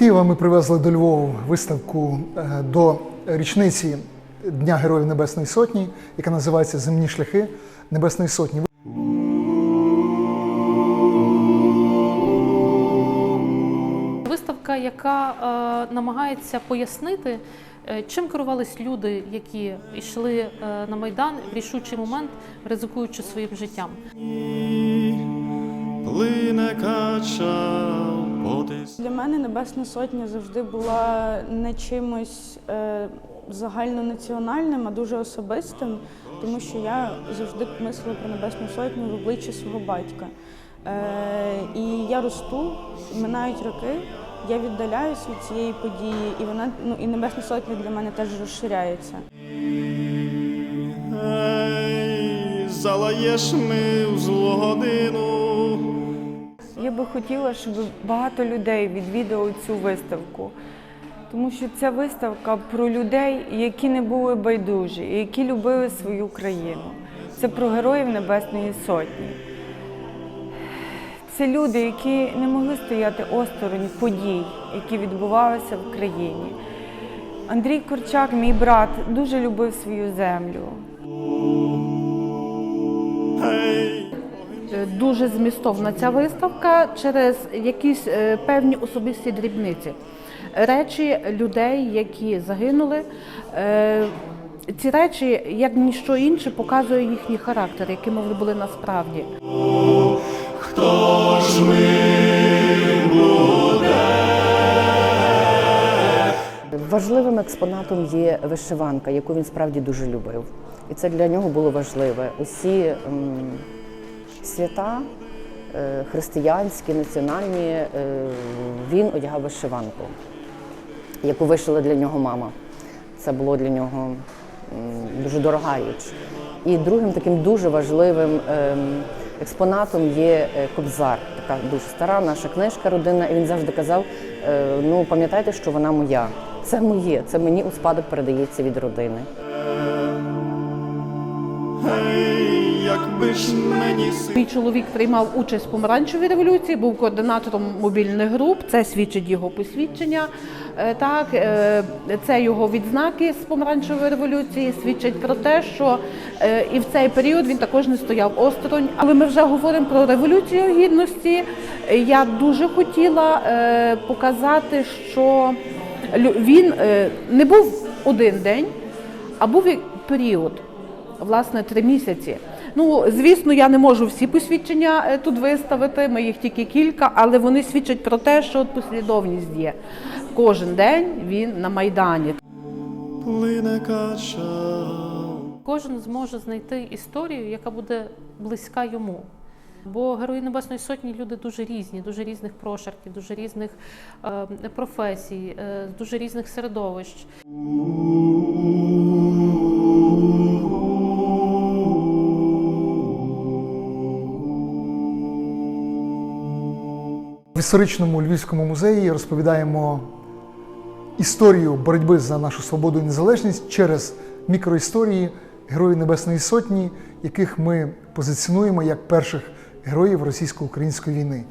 Києва ми привезли до Львова виставку е, до річниці Дня Героїв Небесної Сотні, яка називається Земні шляхи Небесної Сотні. Виставка, яка е, намагається пояснити, е, чим керувались люди, які йшли е, на майдан в рішучий момент, ризикуючи своїм життям. плине кача потис. Для мене Небесна Сотня завжди була не чимось е, загальнонаціональним, а дуже особистим, тому що я завжди мислила про Небесну Сотню в обличчі свого батька. Е, і я росту, минають роки, я віддаляюсь від цієї події, і вона ну і Небесна Сотня для мене теж розширяється. Ей, залаєш ми в злу годину. Я би хотіла, щоб багато людей відвідали цю виставку, тому що ця виставка про людей, які не були байдужі, які любили свою країну. Це про героїв Небесної Сотні. Це люди, які не могли стояти осторонь подій, які відбувалися в країні. Андрій Корчак, мій брат, дуже любив свою землю. Дуже змістовна ця виставка через якісь е, певні особисті дрібниці. Речі людей, які загинули. Е, Ці речі, як ніщо інше, показує їхній характер, якими вони були насправді. хто ж ми Важливим експонатом є вишиванка, яку він справді дуже любив. І це для нього було важливе. Усі м, свята е, християнські, національні, е, він одягав вишиванку, яку вишила для нього мама. Це було для нього дуже дорога річ. І другим таким дуже важливим ем, експонатом є е, кобзар, така дуже стара наша книжка родинна. І він завжди казав: ну пам'ятайте, що вона моя. Це моє, це мені у спадок передається від родини. Ей, мені си. Мій чоловік приймав участь в помаранчевій революції, був координатором мобільних груп. Це свідчить його посвідчення. Е, Так, е, це його відзнаки з помаранчевої революції. Свідчить про те, що е, і в цей період він також не стояв осторонь. Але ми вже говоримо про революцію гідності. Я дуже хотіла показати, що він не був один день, а був період власне три місяці. Ну, звісно, я не можу всі посвідчення е, тут виставити, ми їх тільки кілька, але вони свідчать про те, що послідовність є. Кожен день він на Майдані. Плине кача. Кожен зможе знайти історію, яка буде близька йому. Бо герої Небесної Сотні люди дуже різні, дуже різних прошарків, дуже різних е, професій, е, дуже різних середовищ. Історичному Львівському музеї розповідаємо історію боротьби за нашу свободу і незалежність через мікроісторії Героїв Небесної Сотні, яких ми позиціонуємо як перших героїв російсько-української війни.